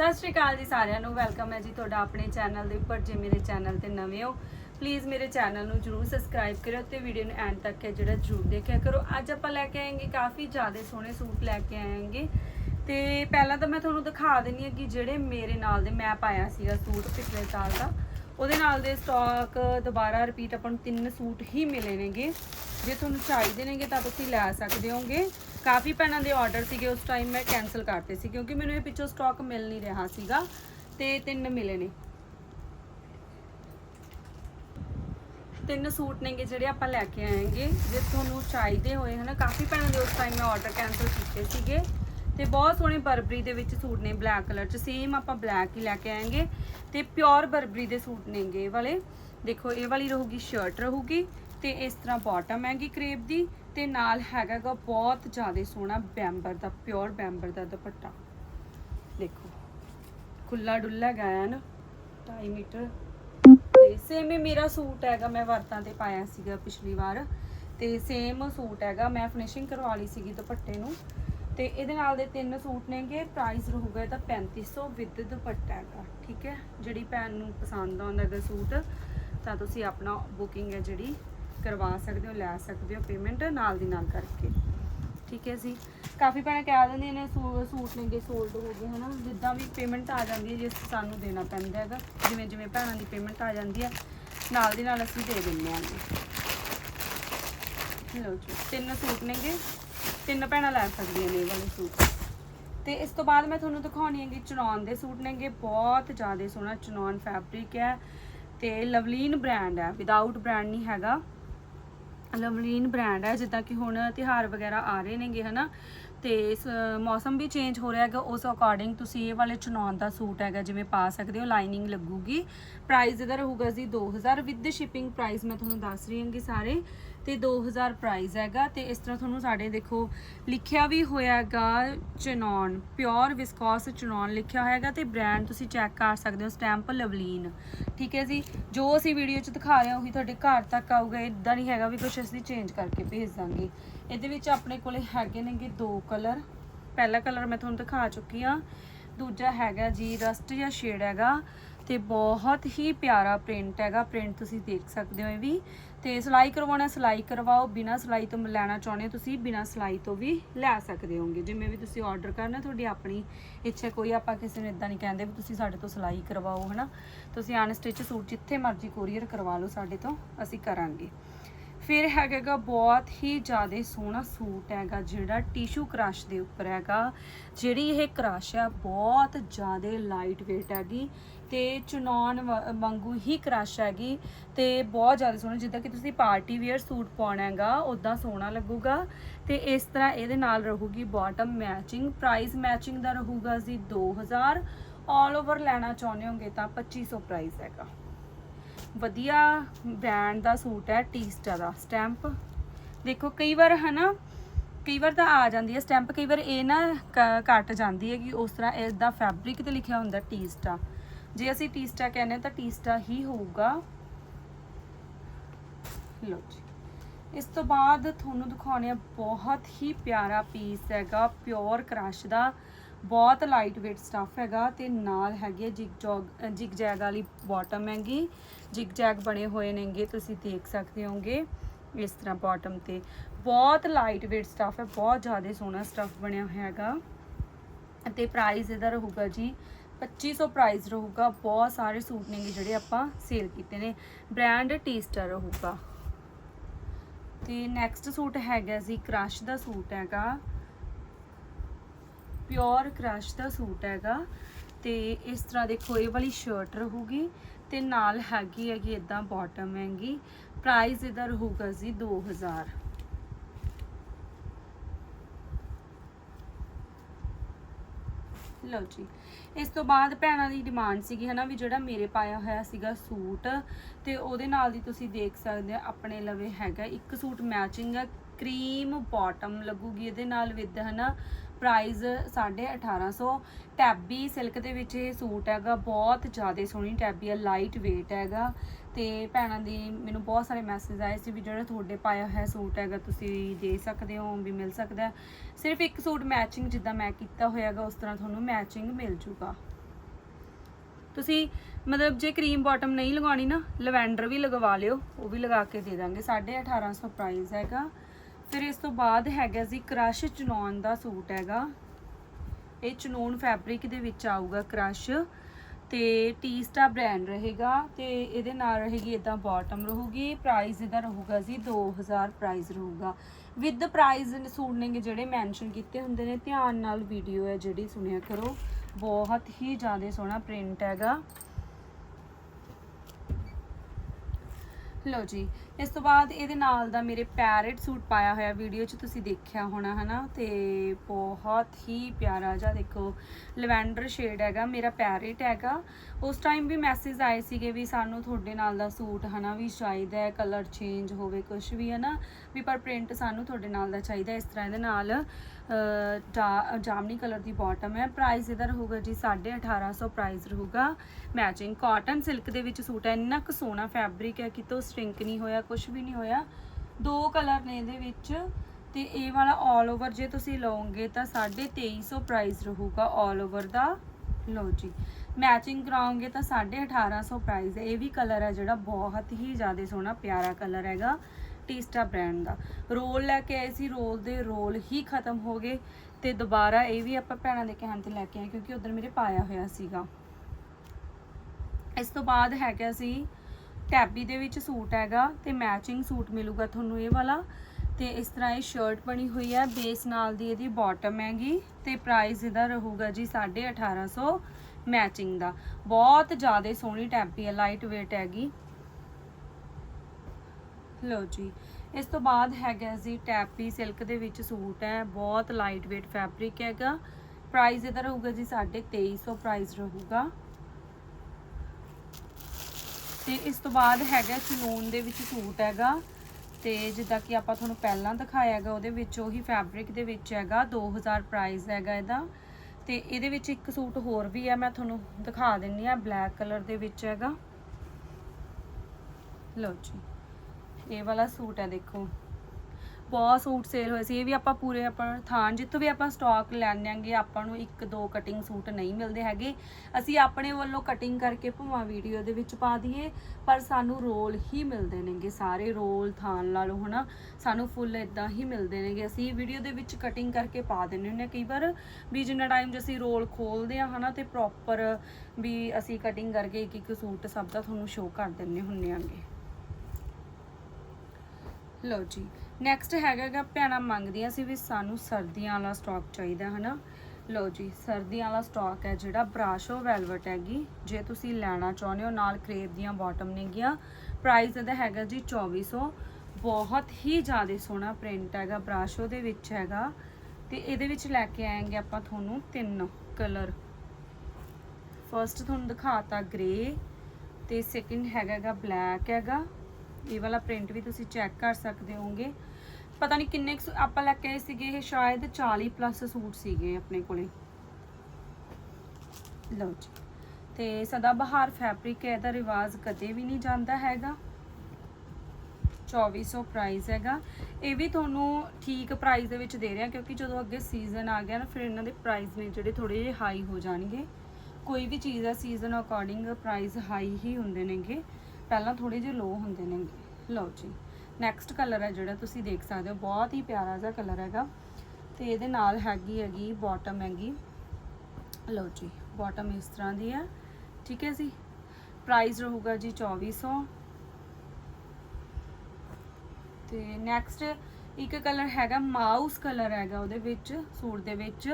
ਸਤਿ ਸ਼੍ਰੀ ਅਕਾਲ ਜੀ ਸਾਰਿਆਂ ਨੂੰ, ਵੈਲਕਮ ਹੈ ਜੀ ਤੁਹਾਡਾ ਆਪਣੇ ਚੈਨਲ ਦੇ ਉੱਪਰ, ਜੇ ਮੇਰੇ ਚੈਨਲ ਤੇ ਨਵੇਂ ਹੋ ਪਲੀਜ਼ ਮੇਰੇ ਚੈਨਲ ਨੂੰ ਜਰੂਰ ਸਬਸਕ੍ਰਾਈਬ ਕਰਿਓ ਤੇ ਵੀਡੀਓ ਨੂੰ ਐਂਡ ਤੱਕ ਹੈ ਜਿਹੜਾ ਜਰੂਰ ਦੇਖਿਆ ਕਰੋ। ਅੱਜ ਆਪਾਂ ਲੈ ਕੇ ਆਏਗੇ ਕਾਫੀ ਜ਼ਿਆਦਾ ਸੋਹਣੇ ਸੂਟ ਲੈ ਕੇ ਆਏਗੇ ਤੇ ਪਹਿਲਾਂ ਤਾਂ ਮੈਂ ਤੁਹਾਨੂੰ ਦਿਖਾ ਦਿੰਨੀ ਹਾਂ ਕਿ ਜਿਹੜੇ ਮੇਰੇ ਨਾਲ ਦੇ ਮੈਂ ਪਾਇਆ ਸੀਗਾ ਸੂਟ ਪਿਛਲੇ ਸਾਲ ਦਾ। ਉਹਦੇ ਨਾਲ ਦੇ ਸਟਾਕ ਦੁਬਾਰਾ ਰਿਪੀਟ ਆਪਾਂ ਨੂੰ ਤਿੰਨ ਸੂਟ ਹੀ ਮਿਲੇ ਨੇਗੇ। ਜੇ ਤੁਹਾਨੂੰ ਚਾਹੀਦੇ ਨੇਗੇ ਤਾਂ ਤੁਸੀਂ ਲੈ ਸਕਦੇ ਹੋਗੇ। ਕਾਫੀ ਭੈਣਾਂ ਦੇ ਆਰਡਰ ਸੀਗੇ, ਉਸ ਟਾਈਮ ਮੈਂ ਕੈਨਸਲ ਕਰਤੇ ਸੀ, ਕਿਉਂਕਿ ਮੈਨੂੰ ਇਹ ਪਿੱਛੋਂ ਸਟਾਕ ਮਿਲ ਨਹੀਂ ਰਿਹਾ ਸੀਗਾ ਤੇ ਤਿੰਨ ਮਿਲੇ ਨੇ। ਤਿੰਨ ਸੂਟ ਨੇਗੇ ਜਿਹੜੇ ਆਪਾਂ ਲੈ ਕੇ ਆਏਗੇ। ਜੇ ਤੁਹਾਨੂੰ ਚਾਹੀਦੇ ਹੋਏ ਹਨਾ, ਕਾਫੀ ਭੈਣਾਂ ਦੇ ਉਸ ਟਾਈਮ ਮੈਂ ਆਰਡਰ ਕੈਨਸਲ ਕੀਤੇ ਸੀਗੇ। ਤੇ ਬਹੁਤ ਸੋਹਣੇ ਬਰਬਰੀ ਦੇ ਵਿੱਚ ਸੂਟ ਨੇ ਬਲੈਕ ਕਲਰ ਚ। ਸੇਮ ਆਪਾਂ ਬਲੈਕ ਹੀ ਲੈ ਕੇ ਆਏਗੇ ਤੇ ਪਿਓਰ ਬਰਬਰੀ ਦੇ ਸੂਟ ਨੇਗੇ ਇਹ ਵਾਲੇ। ਦੇਖੋ, ਇਹ ਵਾਲੀ ਰਹੂਗੀ ਸ਼ਰਟ ਰਹੂਗੀ ਤੇ ਇਸ ਤਰ੍ਹਾਂ ਬਾਟਮ ਹੈਗੀ ਕਰੇਪ ਦੀ ਤੇ ਨਾਲ ਹੈਗਾਗਾ ਬਹੁਤ ਜ਼ਿਆਦਾ ਸੋਹਣਾ ਬੈਂਬਰ ਦਾ ਪਿਓਰ ਬੈਂਬਰ ਦਾ ਦੁਪੱਟਾ। ਦੇਖੋ ਖੁੱਲਾ ਡੁੱਲਾ ਗਾਇਆ ਨਾ 2.5 ਮੀਟਰ। ਤੇ ਸੇਮ ਹੀ ਮੇਰਾ ਸੂਟ ਹੈਗਾ, ਮੈਂ ਵਰਤਾਂ ਤੇ ਪਾਇਆ ਸੀਗਾ ਪਿਛਲੀ ਵਾਰ। ਤੇ ਸੇਮ ਸੂਟ ਹੈਗਾ, ਮੈਂ ਫਿਨਿਸ਼ਿੰਗ ਕਰਵਾ ਲਈ ਸੀਗੀ ਦੁਪੱਟੇ ਨੂੰ। ਤੇ ਇਹਦੇ ਨਾਲ ਦੇ ਤਿੰਨ ਸੂਟ ਨੇਗੇ ਪ੍ਰਾਈਸ ਰਹੂਗਾ ਇਹਦਾ 3500 ਵਿਦ ਦੁਪੱਟਾ ਹੈਗਾ, ਠੀਕ ਹੈ? ਜਿਹੜੀ ਭੈਣ ਨੂੰ ਪਸੰਦ ਆਉਂਦਾ ਹੈਗਾ ਸੂਟ, ਤਾਂ ਤੁਸੀਂ ਆਪਣਾ ਬੁਕਿੰਗ ਹੈ ਜਿਹੜੀ ਕਰਵਾ ਸਕਦੇ ਹੋ, ਲੈ ਸਕਦੇ ਹੋ ਪੇਮੈਂਟ ਨਾਲ ਦੀ ਨਾਲ ਕਰਕੇ। ਠੀਕ ਹੈ ਜੀ? ਕਾਫੀ ਭੈਣਾਂ ਕਹਿ ਦਿੰਦੀਆਂ ਨੇ ਸੂ- ਸੂਟ ਨੇਗੇ ਸੋਲਡ ਹੋ ਗਏ, ਹਨਾ? ਜਿੱਦਾਂ ਵੀ ਪੇਮੈਂਟ ਆ ਜਾਂਦੀ ਹੈ, ਜਿਸ ਸਾਨੂੰ ਦੇਣਾ ਪੈਂਦਾ ਹੈਗਾ ਜਿਵੇਂ ਜਿਵੇਂ ਭੈਣਾਂ ਦੀ ਪੇਮੈਂਟ ਆ ਜਾਂਦੀ ਹੈ, ਨਾਲ ਦੀ ਨਾਲ ਅਸੀਂ ਦੇ ਦਿੰਦੇ ਹਾਂ। ਲਓ ਜੀ, ਤਿੰਨ ਸੂਟ ਨੇਗੇ ਤਿੰਨ ਭੈਣਾਂ ਲੈ ਸਕਦੀਆਂ ਨੇ ਇਹ ਵਾਲੇ ਸੂਟ। ਤੇ ਇਸ ਤੋਂ ਬਾਅਦ ਮੈਂ ਤੁਹਾਨੂੰ ਦਿਖਾਉਣੀ ਹੈਗੀ ਚਨੌਨ ਦੇ ਸੂਟ ਨੇਗੇ, ਬਹੁਤ ਜ਼ਿਆਦਾ ਸੋਹਣਾ ਚਨੌਨ ਫੈਬਰਿਕ ਹੈ ਤੇ ਲਵਲੀਨ ਬ੍ਰਾਂਡ ਹੈ ਵਿਦਆਊਟ ਬ੍ਰਾਂਡ ਨਹੀਂ ਹੈਗਾ। ਲਵਲੀਨ ਬ੍ਰਾਂਡ ਹੈ, ਜਿੱਦਾਂ ਕਿ ਹੁਣ ਤਿਹਾਰ ਵਗੈਰਾ ਆ ਰਹੇ ਨੇਗੇ, ਹਨਾ? ਤੇ ਇਸ ਮੌਸਮ ਵੀ ਚੇਂਜ ਹੋ ਰਿਹਾ ਹੈਗਾ, ਉਸ ਅਕੋਰਡਿੰਗ ਤੁਸੀਂ ਇਹ ਵਾਲੇ ਚੁਣਾਉਣ ਦਾ ਸੂਟ ਹੈਗਾ, ਜਿਵੇਂ ਪਾ ਸਕਦੇ ਹੋ ਲਾਈਨਿੰਗ ਲੱਗੂਗੀ। ਪ੍ਰਾਈਸ ਇਹਦਾ ਰਹੂਗਾ ਜੀ 2000 ਵਿਦ ਸ਼ਿਪਿੰਗ ਪ੍ਰਾਈਸ ਮੈਂ ਤੁਹਾਨੂੰ ਦੱਸ ਰਹੀ ਹਾਂਗੀ ਸਾਰੇ। ਤੇ 2000 ਪ੍ਰਾਈਸ ਹੈਗਾ ਤੇ ਇਸ ਤਰ੍ਹਾਂ ਤੁਹਾਨੂੰ ਸਾਡੇ ਦੇਖੋ ਲਿਖਿਆ ਵੀ ਹੋਇਆ ਹੈਗਾ ਚਨੌਨ ਪਿਓਰ ਵਿਸਕੋਸ ਚਨੌਨ ਲਿਖਿਆ ਹੋਇਆ ਹੈਗਾ ਤੇ ਬ੍ਰਾਂਡ ਤੁਸੀਂ ਚੈੱਕ ਕਰ ਸਕਦੇ ਹੋ ਸਟੈਂਪ ਲਵਲੀਨ। ਠੀਕ ਹੈ ਜੀ? ਜੋ ਅਸੀਂ ਵੀਡੀਓ 'ਚ ਦਿਖਾ ਰਹੇ ਹਾਂ, ਉਹੀ ਤੁਹਾਡੇ ਘਰ ਤੱਕ ਆਊਗਾ ਇਦਾਂ ਨਹੀਂ ਹੈਗਾ ਵੀ ਕੁਝ ਅਸੀਂ ਚੇਂਜ ਕਰਕੇ ਭੇਜ ਦਾਂਗੇ। ਇਹਦੇ ਵਿੱਚ ਆਪਣੇ ਕੋਲੇ ਹੈਗੇ ਨੇਗੇ ਦੋ ਕਲਰ ਪਹਿਲਾ ਕਲਰ ਮੈਂ ਤੁਹਾਨੂੰ ਦਿਖਾ ਚੁੱਕੀ ਆ ਦੂਜਾ ਹੈਗਾ ਜੀ ਰਸਟ ਜਾਂ ਸ਼ੇਡ ਹੈਗਾ ਤੇ ਬਹੁਤ ਹੀ ਪਿਆਰਾ ਪ੍ਰਿੰਟ ਹੈਗਾ। ਪ੍ਰਿੰਟ ਤੁਸੀਂ ਦੇਖ ਸਕਦੇ ਹੋ ਇਹ ਵੀ। ਤੇ ਸਿਲਾਈ ਕਰਵਾਉਣਾ ਸਿਲਾਈ ਕਰਵਾਓ, ਬਿਨਾ ਸਿਲਾਈ ਤੋਂ ਲੈਣਾ ਚਾਹੁੰਦੇ ਹੋ, ਤੁਸੀਂ ਬਿਨਾ ਸਿਲਾਈ ਤੋਂ ਵੀ ਲੈ ਸਕਦੇ ਹੋਗੇ ਜਿਵੇਂ ਵੀ ਤੁਸੀਂ ਆਰਡਰ ਕਰਨਾ, ਤੁਹਾਡੀ ਆਪਣੀ ਇੱਛਾ ਕੋਈ ਆਪਾਂ ਕਿਸੇ ਨੂੰ ਇਦਾਂ ਨਹੀਂ ਕਹਿੰਦੇ ਵੀ ਤੁਸੀਂ ਸਾਡੇ ਤੋਂ ਸਿਲਾਈ ਕਰਵਾਓ, ਹਨਾ। ਤੁਸੀਂ ਅਨਸਟਿਚ ਸੂਟ ਜਿੱਥੇ ਮਰਜ਼ੀ ਕੋਰੀਅਰ ਕਰਵਾ ਲਓ, ਸਾਡੇ ਤੋਂ ਅਸੀਂ ਕਰਾਂਗੇ। ਫਿਰ ਹੈਗਾ ਬਹੁਤ ਹੀ ਜ਼ਿਆਦਾ ਸੋਹਣਾ ਸੂਟ ਹੈਗਾ ਜਿਹੜਾ ਟਿਸ਼ੂ ਕ੍ਰਸ਼ ਦੇ ਉੱਪਰ ਹੈਗਾ। ਜਿਹੜੀ ਇਹ ਕ੍ਰਸ਼ ਹੈ, ਬਹੁਤ ਜ਼ਿਆਦਾ ਲਾਈਟ weight ਹੈਗੀ ਤੇ ਚੁਨੌਨ ਵਾਂਗੂ ਹੀ ਕ੍ਰਸ਼ ਹੈਗੀ ਤੇ ਬਹੁਤ ਜ਼ਿਆਦਾ ਸੋਹਣਾ, ਜਿੱਦਾਂ ਕਿ ਤੁਸੀਂ ਪਾਰਟੀ ਵੇਅਰ ਸੂਟ ਪਾਉਣਾ ਹੈਗਾ ਉਦਾਂ ਸੋਹਣਾ ਲੱਗੂਗਾ ਤੇ ਇਸ ਤਰ੍ਹਾਂ ਇਹਦੇ ਨਾਲ ਰਹੂਗੀ ਬਾਟਮ ਮੈਚਿੰਗ ਪ੍ਰਾਈਸ ਮੈਚਿੰਗ ਦਾ ਰਹੂਗਾ ਜੀ 2000 ਆਲ ਓਵਰ ਲੈਣਾ ਚਾਹੁੰਦੇ ਹੋਗੇ ਤਾਂ 2500 ਪ੍ਰਾਈਸ ਹੈਗਾ। ਵਧੀਆ ਬ੍ਰਾਂਡ ਦਾ ਸੂਟ ਹੈ ਟੀਸਟਾ ਦਾ, ਸਟੈਂਪ। ਦੇਖੋ, ਕਈ ਵਾਰ ਹਨਾ, ਕਈ ਵਾਰ ਤਾਂ ਆ ਜਾਂਦੀ ਹੈ ਸਟੈਂਪ, ਕਈ ਵਾਰ ਇਹ ਨਾ ਕ- ਕੱਟ ਜਾਂਦੀ ਹੈ ਕਿ ਉਸ ਤਰ੍ਹਾਂ ਇਸ ਦਾ ਫੈਬਰਿਕ ਤੇ ਲਿਖਿਆ ਹੁੰਦਾ ਟੀਸਟਾ। ਜੇ ਅਸੀਂ ਟੀਸਟਾ ਕਹਿੰਦੇ ਹਾਂ ਤਾਂ ਟੀਸਟਾ ਹੀ ਹੋਊਗਾ। ਲਓ ਜੀ। ਇਸ ਤੋਂ ਬਾਅਦ ਤੁਹਾਨੂੰ ਦਿਖਾਉਣੇ ਆ ਬਹੁਤ ਹੀ ਪਿਆਰਾ ਪੀਸ ਹੈਗਾ, ਪਿਓਰ ਕ੍ਰਸ਼ ਦਾ। ਬਹੁਤ ਲਾਈਟ weight ਸਟੱਫ ਹੈਗਾ ਤੇ ਨਾਲ ਹੈਗੀ ਜਿਗ ਜੋਗ ਜਿਗ ਜੈਗ ਵਾਲੀ ਬਾਟਮ ਹੈਗੀ। ਜਿਗ ਜੈਗ ਬਣੇ ਹੋਏ ਨੇਗੇ, ਤੁਸੀਂ ਦੇਖ ਸਕਦੇ ਹੋਗੇ ਇਸ ਤਰ੍ਹਾਂ ਬਾਟਮ ਤੇ। ਬਹੁਤ ਲਾਈਟ weight ਸਟੱਫ ਹੈ, ਬਹੁਤ ਜ਼ਿਆਦਾ ਸੋਹਣਾ ਸਟੱਫ ਬਣਿਆ ਹੋਇਆ ਹੈਗਾ। ਤੇ ਪ੍ਰਾਈਸ ਇਹਦਾ ਰਹੂਗਾ ਜੀ 2500 ਪ੍ਰਾਈਸ ਰਹੂਗਾ। ਬਹੁਤ ਸਾਰੇ ਸੂਟ ਨੇਗੇ ਜਿਹੜੇ ਆਪਾਂ ਸੇਲ ਕੀਤੇ ਨੇ। ਬ੍ਰਾਂਡ ਟੀਸਟਰ ਰਹੂਗਾ। ਤੇ ਨੈਕਸਟ ਸੂਟ ਹੈਗਾ ਜੀ ਕ੍ਰਸ਼ ਦਾ ਸੂਟ ਹੈਗਾ। ਪਿਓਰ ਕ੍ਰਸ਼ ਦਾ ਸੂਟ ਹੈਗਾ। ਤੇ ਇਸ ਤਰ੍ਹਾਂ ਦੇਖੋ, ਇਹ ਵਾਲੀ ਸ਼ਰਟ ਰਹੂਗੀ ਤੇ ਨਾਲ ਹੈਗੀ ਹੈਗੀ ਇਦਾਂ ਬਾਟਮ ਹੈਗੀ। ਪ੍ਰਾਈਸ ਇਹਦਾ ਰਹੂਗਾ ਜੀ 2000 ਲਓ ਜੀ, ਇਸ ਤੋਂ ਬਾਅਦ ਭੈਣਾਂ ਦੀ ਡਿਮਾਂਡ ਸੀਗੀ ਹਨਾ ਵੀ ਜਿਹੜਾ ਮੇਰੇ ਪਾਇਆ ਹੋਇਆ ਸੀਗਾ ਸੂਟ, ਤੇ ਉਹਦੇ ਨਾਲ ਦੀ ਤੁਸੀਂ ਦੇਖ ਸਕਦੇ ਆ, ਆਪਣੇ ਲਵੇ ਹੈਗਾ ਇੱਕ ਸੂਟ ਮੈਚਿੰਗ ਆ ਕਰੀਮ ਬਾਟਮ ਲੱਗੂਗੀ ਇਹਦੇ ਨਾਲ ਵਿਦ ਹਨਾ ਪ੍ਰਾਈਸ 1850 ਟੈਬੀ ਸਿਲਕ ਦੇ ਵਿੱਚ ਇਹ ਸੂਟ ਹੈਗਾ, ਬਹੁਤ ਜ਼ਿਆਦਾ ਸੋਹਣੀ ਟੈਬੀ ਹੈ ਲਾਈਟ weight ਹੈਗਾ। ਤੇ ਭੈਣਾਂ ਦੀ ਮੈਨੂੰ ਬਹੁਤ ਸਾਰੇ ਮੈਸੇਜ ਆਏ ਸੀ ਵੀ ਜਿਹੜਾ ਤੁਹਾਡੇ ਪਾਇਆ ਹੋਇਆ ਸੂਟ ਹੈਗਾ, ਤੁਸੀਂ ਦੇ ਸਕਦੇ ਹੋ, ਵੀ ਮਿਲ ਸਕਦਾ ਸਿਰਫ ਇੱਕ ਸੂਟ ਮੈਚਿੰਗ ਜਿੱਦਾਂ ਮੈਂ ਕੀਤਾ ਹੋਇਆਗਾ ਉਸ ਤਰ੍ਹਾਂ ਤੁਹਾਨੂੰ ਮੈਚਿੰਗ ਮਿਲ ਜੂਗਾ। ਤੁਸੀਂ ਮਤਲਬ ਜੇ ਕਰੀਮ ਬਾਟਮ ਨਹੀਂ ਲਗਾਉਣੀ ਨਾ, ਲਵੈਂਡਰ ਵੀ ਲਗਵਾ ਲਿਓ, ਉਹ ਵੀ ਲਗਾ ਕੇ ਦੇ ਦਾਂਗੇ। 1850 ਪ੍ਰਾਈਸ ਹੈਗਾ। ਫਿਰ ਇਸ ਤੋਂ ਬਾਅਦ ਹੈਗਾ ਜੀ ਕ੍ਰਸ਼ ਚਨੌਨ ਦਾ ਸੂਟ ਹੈਗਾ। ਇਹ ਚਨੌਨ ਫੈਬਰਿਕ ਦੇ ਵਿੱਚ ਆਊਗਾ ਕ੍ਰਸ਼ ਤੇ ਟੀਸਟਾ ਬ੍ਰਾਂਡ ਰਹੇਗਾ ਤੇ ਇਹਦੇ ਨਾਲ ਰਹੇਗੀ ਇਦਾਂ ਬਾਟਮ ਰਹੂਗੀ ਪ੍ਰਾਈਸ ਇਹਦਾ ਰਹੂਗਾ ਜੀ 2000 ਪ੍ਰਾਈਸ ਰਹੂਗਾ। ਵਿਦ ਪ੍ਰਾਈਸ ਸੂਟ ਨੇ ਜਿਹੜੇ ਮੈਂਸ਼ਨ ਕੀਤੇ ਹੁੰਦੇ ਨੇ, ਧਿਆਨ ਨਾਲ ਵੀਡੀਓ ਹੈ ਜਿਹੜੀ ਸੁਣਿਆ ਕਰੋ। ਬਹੁਤ ਹੀ ਜ਼ਿਆਦਾ ਸੋਹਣਾ ਪ੍ਰਿੰਟ ਹੈਗਾ। ਲਓ ਜੀ, ਇਸ ਤੋਂ ਬਾਅਦ ਇਹਦੇ ਨਾਲ ਦਾ ਮੇਰੇ ਪੈਰਟ ਸੂਟ ਪਾਇਆ ਹੋਇਆ ਵੀਡੀਓ 'ਚ ਤੁਸੀਂ ਦੇਖਿਆ ਹੋਣਾ, ਹਨਾ? ਤੇ ਬਹੁਤ ਹੀ ਪਿਆਰਾ ਜਿਹਾ ਦੇਖੋ, ਲਵੈਂਡਰ ਸ਼ੇਡ ਹੈਗਾ, ਮੇਰਾ ਪੈਰਟ ਹੈਗਾ। ਉਸ ਟਾਈਮ ਵੀ ਮੈਸੇਜ ਆਏ ਸੀਗੇ ਵੀ ਸਾਨੂੰ ਤੁਹਾਡੇ ਨਾਲ ਦਾ ਸੂਟ ਹਨਾ, ਵੀ ਚਾਹੀਦਾ ਹੈ ਕਲਰ ਚੇਂਜ ਹੋਵੇ ਕੁਝ ਵੀ, ਹਨਾ? ਵੀ ਪਰ ਪ੍ਰਿੰਟ ਸਾਨੂੰ ਤੁਹਾਡੇ ਨਾਲ ਦਾ ਚਾਹੀਦਾ ਇਸ ਤਰ੍ਹਾਂ ਇਹਦੇ ਨਾਲ। ਜਾਮਨੀ ਕਲਰ ਦੀ ਬਾਟਮ ਹੈ। ਪ੍ਰਾਈਸ ਇਹਦਾ ਰਹੂਗਾ ਜੀ 1850 ਪ੍ਰਾਈਸ ਰਹੂਗਾ। ਮੈਚਿੰਗ ਕਾਟਨ ਸਿਲਕ ਦੇ ਵਿੱਚ ਸੂਟ ਹੈ। ਇੰਨਾ ਕੁ ਸੋਹਣਾ ਫੈਬਰਿਕ ਹੈ ਕਿਤੋਂ ਸਟ੍ਰਿੰਕ ਨਹੀਂ ਹੋਇਆ ਕੁਝ ਵੀ ਨਹੀਂ ਹੋਇਆ। ਦੋ ਕਲਰ ਨੇ ਇਹਦੇ ਵਿੱਚ ਤੇ ਇਹ ਵਾਲਾ 올 ਓਵਰ ਜੇ ਤੁਸੀਂ ਲਓਗੇ ਤਾਂ 2350 ਪ੍ਰਾਈਸ ਰਹੂਗਾ 올 ਓਵਰ ਦਾ। ਲਓ ਜੀ ਮੈਚਿੰਗ ਕਰਾਉਂਗੇ ਤਾਂ 1850 ਪ੍ਰਾਈਸ ਹੈ। ਇਹ ਵੀ ਕਲਰ ਹੈ ਜਿਹੜਾ ਬਹੁਤ ਹੀ ਜ਼ਿਆਦਾ ਸੋਹਣਾ, ਪਿਆਰਾ ਕਲਰ ਹੈਗਾ। ਟੀਸਟਾ ਬ੍ਰਾਂਡ ਦਾ। ਰੋਲ ਲੈ ਕੇ ਆਏ ਸੀ, ਰੋਲ ਦੇ ਰੋਲ ਹੀ ਖਤਮ ਹੋ ਗਏ ਤੇ ਦੁਬਾਰਾ ਇਹ ਵੀ ਆਪਾਂ ਭੈਣਾਂ ਦੇ ਕਹਿਣ ਤੇ ਲੈ ਕੇ ਆਏ ਕਿਉਂਕਿ ਉਧਰ ਮੇਰੇ ਪਾਇਆ ਹੋਇਆ ਸੀਗਾ। ਇਸ ਤੋਂ ਬਾਅਦ ਹੈਗਾ ਸੀ ਟੈਬੀ ਦੇ ਵਿੱਚ ਸੂਟ ਹੈਗਾ ਤੇ ਮੈਚਿੰਗ ਸੂਟ ਮਿਲੂਗਾ ਤੁਹਾਨੂੰ ਇਹ ਵਾਲਾ। ਤੇ ਇਸ ਤਰ੍ਹਾਂ ਇਹ ਸ਼ਰਟ ਬਣੀ ਹੋਈ ਹੈ ਬੇਸ ਨਾਲ ਦੀ ਇਹਦੀ ਬਾਟਮ ਹੈਗੀ ਤੇ ਪ੍ਰਾਈਸ ਇਹਦਾ ਰਹੂਗਾ ਜੀ 1850 ਮੈਚਿੰਗ ਦਾ। ਬਹੁਤ ਜ਼ਿਆਦਾ ਸੋਹਣੀ ਟੈਬੀ ਹੈ ਲਾਈਟ weight ਹੈਗੀ। ਲਓ ਜੀ। ਇਸ ਤੋਂ ਬਾਅਦ ਹੈਗਾ ਜੀ ਟੈਪੀ ਸਿਲਕ ਦੇ ਵਿੱਚ ਸੂਟ ਹੈ। ਬਹੁਤ ਲਾਈਟ weight ਫੈਬਰਿਕ ਹੈਗਾ। ਪ੍ਰਾਈਸ ਇਹਦਾ ਰਹੂਗਾ ਜੀ 2350 ਪ੍ਰਾਈਸ ਰਹੂਗਾ। ਤੇ ਇਸ ਤੋਂ ਬਾਅਦ ਹੈਗਾ ਚਨੂਨ ਦੇ ਵਿੱਚ ਸੂਟ ਹੈਗਾ। ਤੇ ਜਿੱਦਾਂ ਕਿ ਆਪਾਂ ਤੁਹਾਨੂੰ ਪਹਿਲਾਂ ਦਿਖਾਇਆ ਹੈਗਾ, ਉਹਦੇ ਵਿੱਚ ਉਹੀ ਫੈਬਰਿਕ ਦੇ ਵਿੱਚ ਹੈਗਾ। 2000 ਪ੍ਰਾਈਸ ਹੈਗਾ ਇਹਦਾ। ਤੇ ਇਹਦੇ ਵਿੱਚ ਇੱਕ ਸੂਟ ਹੋਰ ਵੀ ਹੈ, ਮੈਂ ਤੁਹਾਨੂੰ ਦਿਖਾ ਦਿੰਨੀ ਆ ਬਲੈਕ ਕਲਰ ਦੇ ਵਿੱਚ ਹੈਗਾ। ਲਓ ਜੀ। ਇਹ ਵਾਲਾ ਸੂਟ ਹੈ ਦੇਖੋ। ਬਹੁਤ ਸੂਟ ਸੇਲ ਹੋਏ ਸੀ। ਇਹ ਵੀ ਆਪਾਂ ਪੂਰੇ ਆਪਾਂ ਥਾਂ, ਜਿੱਥੋਂ ਵੀ ਆਪਾਂ ਸਟਾਕ ਲੈਣ ਆਂਗੇ ਆਪਾਂ ਨੂੰ ਇੱਕ ਦੋ ਕਟਿੰਗ ਸੂਟ ਨਹੀਂ ਮਿਲਦੇ ਹੈਗੇ। ਅਸੀਂ ਆਪਣੇ ਵੱਲੋਂ ਕਟਿੰਗ ਕਰਕੇ ਭਾਵੇਂ ਵੀਡੀਓ ਦੇ ਵਿੱਚ ਪਾ ਦਈਏ, ਪਰ ਸਾਨੂੰ ਰੋਲ ਹੀ ਮਿਲਦੇ ਨੇਗੇ ਸਾਰੇ। ਰੋਲ ਥਾਨ ਲਾ ਲਓ, ਹਨਾ। ਸਾਨੂੰ ਫੁੱਲ ਇਦਾਂ ਹੀ ਮਿਲਦੇ ਨੇਗੇ। ਅਸੀਂ ਵੀਡੀਓ ਦੇ ਵਿੱਚ ਕਟਿੰਗ ਕਰਕੇ ਪਾ ਦਿੰਦੇ ਹੁੰਦੇ ਹਾਂ ਕਈ ਵਾਰ। ਵੀ ਜਿੰਨਾ ਟਾਈਮ 'ਚ ਅਸੀਂ ਰੋਲ ਖੋਲਦੇ ਆ ਹਨਾ, ਤੇ ਪ੍ਰੋਪਰ ਵੀ ਅਸੀਂ ਕਟਿੰਗ ਕਰਕੇ ਇੱਕ ਇੱਕ ਸੂਟ ਸਭ ਦਾ ਤੁਹਾਨੂੰ ਸ਼ੋਅ ਕਰ ਦਿੰਨੇ ਹੁੰਨੇ ਆਂਗੇ ਲਓ ਜੀ ਨੈਕਸਟ ਹੈਗਾ ਗਾ ਭੈਣਾਂ ਮੰਗਦੀਆਂ ਸੀ ਵੀ ਸਾਨੂੰ ਸਰਦੀਆਂ ਵਾਲਾ ਸਟਾਕ ਚਾਹੀਦਾ, ਹਨਾ? ਲਓ ਜੀ, ਸਰਦੀਆਂ ਵਾਲਾ ਸਟਾਕ ਹੈ ਜਿਹੜਾ, ਬਰਾਸ਼ੋ ਵੈਲਵਟ ਹੈਗੀ, ਜੇ ਤੁਸੀਂ ਲੈਣਾ ਚਾਹੁੰਦੇ ਹੋ, ਨਾਲ ਕਰੇਪ ਦੀਆਂ ਬਾਟਮ ਨੇਗੀਆਂ। ਪ੍ਰਾਈਸ ਇਹਦਾ ਹੈਗਾ ਜੀ 2400 ਬਹੁਤ ਹੀ ਜ਼ਿਆਦਾ ਸੋਹਣਾ ਪ੍ਰਿੰਟ ਹੈਗਾ, ਬਰਾਸ਼ੋ ਦੇ ਵਿੱਚ ਹੈਗਾ। ਤੇ ਇਹਦੇ ਵਿੱਚ ਲੈ ਕੇ ਆਏਗੇ ਆਪਾਂ ਤੁਹਾਨੂੰ ਤਿੰਨ ਕਲਰ ਫਰਸਟ ਤੁਹਾਨੂੰ ਦਿਖਾਤਾ ਗ੍ਰੇ ਤੇ ਸੈਕਿੰਡ ਹੈਗਾ ਬਲੈਕ ਹੈਗਾ। ਇਹ ਵਾਲਾ ਪ੍ਰਿੰਟ ਵੀ ਤੁਸੀਂ ਚੈੱਕ ਕਰ ਸਕਦੇ ਹੋਗੇ ਪਤਾ ਨਹੀਂ ਕਿੰਨੇ ਕੁ ਆਪਾਂ ਲੈ ਕੇ ਆਏ ਸੀਗੇ ਇਹ ਸ਼ਾਇਦ 40 ਪਲੱਸ ਸੂਟ ਸੀਗੇ ਆਪਣੇ ਕੋਲੇ। ਲਓ ਜੀ। ਤੇ ਸਦਾ ਬਹਾਰ ਫੈਬਰਿਕ ਹੈ, ਇਹਦਾ ਰਿਵਾਜ ਕਦੇ ਵੀ ਨਹੀਂ ਜਾਂਦਾ ਹੈਗਾ। 2400 ਪ੍ਰਾਈਸ ਹੈਗਾ। ਇਹ ਵੀ ਤੁਹਾਨੂੰ ਠੀਕ ਪ੍ਰਾਈਸ ਦੇ ਵਿੱਚ ਦੇ ਰਿਹਾ ਕਿਉਂਕਿ ਜਦੋਂ ਅੱਗੇ ਸੀਜ਼ਨ ਆ ਗਿਆ ਨਾ, ਫਿਰ ਇਹਨਾਂ ਦੇ ਪ੍ਰਾਈਸ ਨੇ ਜਿਹੜੇ ਥੋੜੇ ਜਿਹੇ ਹਾਈ ਹੋ ਜਾਣਗੇ। ਕੋਈ ਵੀ ਚੀਜ਼ ਆ ਸੀਜ਼ਨ ਅਕੋਰਡਿੰਗ ਪ੍ਰਾਈਸ ਹਾਈ ਹੀ ਹੁੰਦੇ ਨੇਗੇ। ਪਹਿਲਾਂ ਥੋੜੇ ਜਿਹੇ ਲੋ ਹੁੰਦੇ ਨੇਗੇ। ਲਓ ਜੀ ਨੈਕਸਟ ਕਲਰ ਹੈ ਜਿਹੜਾ ਤੁਸੀਂ ਦੇਖ ਸਕਦੇ ਹੋ, ਬਹੁਤ ਹੀ ਪਿਆਰਾ ਜਿਹਾ ਕਲਰ ਹੈਗਾ ਤੇ ਇਹਦੇ ਨਾਲ ਹੈਗੀ ਹੈਗੀ ਬਾਟਮ ਹੈਗੀ। ਲਓ ਜੀ ਬਾਟਮ ਇਸ ਤਰ੍ਹਾਂ ਦੀ ਹੈ, ਠੀਕ ਹੈ ਜੀ? ਪ੍ਰਾਈਸ ਰਹੂਗਾ ਜੀ 2400 ਤੇ ਨੈਕਸਟ ਇੱਕ ਕਲਰ ਹੈਗਾ ਮਾਊਸ ਕਲਰ ਹੈਗਾ ਉਹਦੇ ਵਿੱਚ, ਸੂਟ ਦੇ ਵਿੱਚ।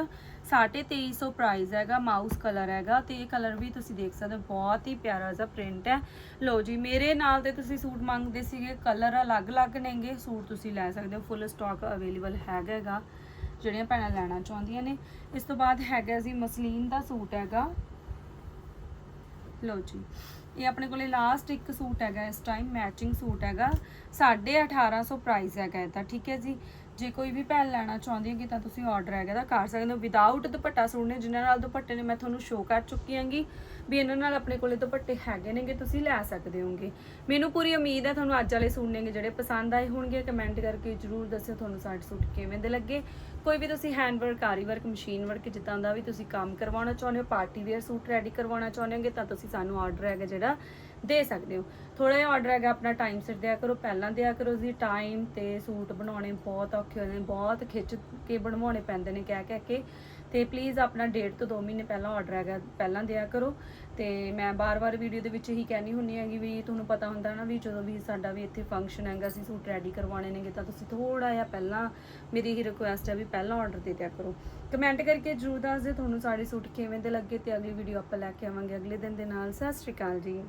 2350 ਪ੍ਰਾਈਸ ਹੈਗਾ ਮਾਊਸ ਕਲਰ ਹੈਗਾ ਤੇ ਇਹ ਕਲਰ ਵੀ ਤੁਸੀਂ ਦੇਖ ਸਕਦੇ ਹੋ ਬਹੁਤ ਹੀ ਪਿਆਰਾ ਜਿਹਾ ਪ੍ਰਿੰਟ ਹੈ ਲਓ ਜੀ ਮੇਰੇ ਨਾਲ ਤੇ ਤੁਸੀਂ ਸੂਟ ਮੰਗਦੇ ਸੀਗੇ ਕਲਰ ਅਲੱਗ-ਅਲੱਗ ਨੇਗੇ ਸੂਟ ਤੁਸੀਂ ਲੈ ਸਕਦੇ ਹੋ ਫੁੱਲ ਸਟਾਕ ਅਵੇਲੇਬਲ ਹੈਗਾ ਹੈਗਾ ਜਿਹੜੀਆਂ ਭੈਣਾਂ ਲੈਣਾ ਚਾਹੁੰਦੀਆਂ ਨੇ ਇਸ ਤੋਂ ਬਾਅਦ ਹੈਗਾ ਜੀ ਮਸਲੀਨ ਦਾ ਸੂਟ ਹੈਗਾ ਲਓ ਜੀ ਇਹ ਆਪਣੇ ਕੋਲੇ ਲਾਸਟ ਇੱਕ ਸੂਟ ਹੈਗਾ ਇਸ ਟਾਈਮ ਮੈਚਿੰਗ ਸੂਟ ਹੈਗਾ 1850 ਪ੍ਰਾਈਸ ਹੈਗਾ ਇਹਦਾ ਠੀਕ ਹੈ ਜੀ ਜੇ ਕੋਈ ਵੀ ਭੈਣ ਲੈਣਾ ਚਾਹੁੰਦੀ ਹੈਗੀ ਤਾਂ ਤੁਸੀਂ ਆਰਡਰ ਹੈਗਾ ਤਾਂ ਕਰ ਸਕਦੇ ਹੋ। ਵਿਦਆਊਟ ਦੁਪੱਟਾ ਸੂਟ ਨੇ ਜਿਨ੍ਹਾਂ ਨਾਲ ਦੁਪੱਟੇ ਨੇ, ਮੈਂ ਤੁਹਾਨੂੰ ਸ਼ੋਅ ਕਰ ਚੁੱਕੀ ਹਾਂਗੀ ਵੀ ਇਹਨਾਂ ਨਾਲ ਆਪਣੇ ਕੋਲੇ ਦੁਪੱਟੇ ਹੈਗੇ ਨੇਗੇ, ਤੁਸੀਂ ਲੈ ਸਕਦੇ ਹੋਗੇ। ਮੈਨੂੰ ਪੂਰੀ ਉਮੀਦ ਹੈ ਤੁਹਾਨੂੰ ਅੱਜ ਵਾਲੇ ਸੂਟ ਨੇਗੇ ਜਿਹੜੇ ਪਸੰਦ ਆਏ ਹੋਣਗੇ ਕਮੈਂਟ ਕਰਕੇ ਜਰੂਰ ਦੱਸਿਓ ਤੁਹਾਨੂੰ ਸਾਡੇ ਸੂਟ ਕਿਵੇਂ ਦੇ ਲੱਗੇ। ਕੋਈ ਵੀ ਤੁਸੀਂ ਹੈਂਡ ਵਰਕ ਆਰੀ ਵਰਕ ਮਸ਼ੀਨ ਵਰਕ ਜਿੱਦਾਂ ਦਾ ਵੀ ਤੁਸੀਂ ਕੰਮ ਕਰਵਾਉਣਾ ਚਾਹੁੰਦੇ ਹੋ ਪਾਰਟੀ ਵੇਅਰ ਸੂਟ ਰੈਡੀ ਕਰਵਾਉਣਾ ਚਾਹੁੰਦੇ ਹੋਗੇ ਤਾਂ ਤੁਸੀਂ ਸਾਨੂੰ ਆਰਡਰ ਹੈਗਾ ਜਿਹੜਾ ਦੇ ਸਕਦੇ ਹੋ। ਥੋੜਾ ਜਿਹਾ ਆਰਡਰ ਹੈਗਾ ਆਪਣਾ ਟਾਈਮ ਸਿਰ ਦਿਆ ਕਰੋ, ਪਹਿਲਾਂ ਦਿਆ ਕਰੋ ਜੀ ਟਾਈਮ ਤੇ ਸੂਟ ਬਣਾਉਣੇ ਬਹੁਤ ਔਖੇ ਹੁੰਦੇ ਨੇ, ਬਹੁਤ ਖਿੱਚ ਕੇ ਬਣਵਾਉਣੇ ਪੈਂਦੇ ਨੇ, ਕਹਿ ਕਹਿ ਕੇ। ਤੇ ਪਲੀਜ਼ ਆਪਣਾ ਡੇਢ ਤੋਂ 2 ਮਹੀਨੇ ਪਹਿਲਾਂ ਆਰਡਰ ਹੈਗਾ, ਪਹਿਲਾਂ ਦਿਆ ਕਰੋ। ਤੇ ਮੈਂ ਬਾਰ-ਬਾਰ ਵੀਡੀਓ ਦੇ ਵਿੱਚ ਹੀ ਕਹਿਣੀ ਹੁੰਨੀ ਹੈਗੀ ਵੀ ਤੁਹਾਨੂੰ ਪਤਾ ਹੁੰਦਾ ਨਾ ਵੀ ਜਦੋਂ ਵੀ ਸਾਡਾ ਵੀ ਇੱਥੇ ਫੰਕਸ਼ਨ ਹੈਗਾ, ਅਸੀਂ ਸੂਟ ਰੈਡੀ ਕਰਵਾਉਣੇ ਨੇਗੇ, ਤਾਂ ਤੁਸੀਂ ਥੋੜਾ ਜਿਹਾ ਪਹਿਲਾਂ ਮੇਰੀ ਹੀ ਰਿਕੁਐਸਟ ਹੈ ਵੀ ਪਹਿਲਾਂ ਆਰਡਰ ਦੇ ਦਿਆ ਕਰੋ। ਕਮੈਂਟ ਕਰਕੇ ਜਰੂਰ ਦੱਸ ਦਿਓ ਤੁਹਾਨੂੰ ਸਾਡੇ ਸੂਟ ਕਿਵੇਂ ਦੇ ਲੱਗੇ ਤੇ ਅਗਲੀ ਵੀਡੀਓ ਆਪਾਂ ਲੈ ਕੇ ਆਵਾਂਗੇ ਅਗਲੇ ਦਿਨ ਦੇ ਨਾਲ। ਸਤਿ ਸ਼੍ਰੀ ਅਕਾਲ ਜੀ।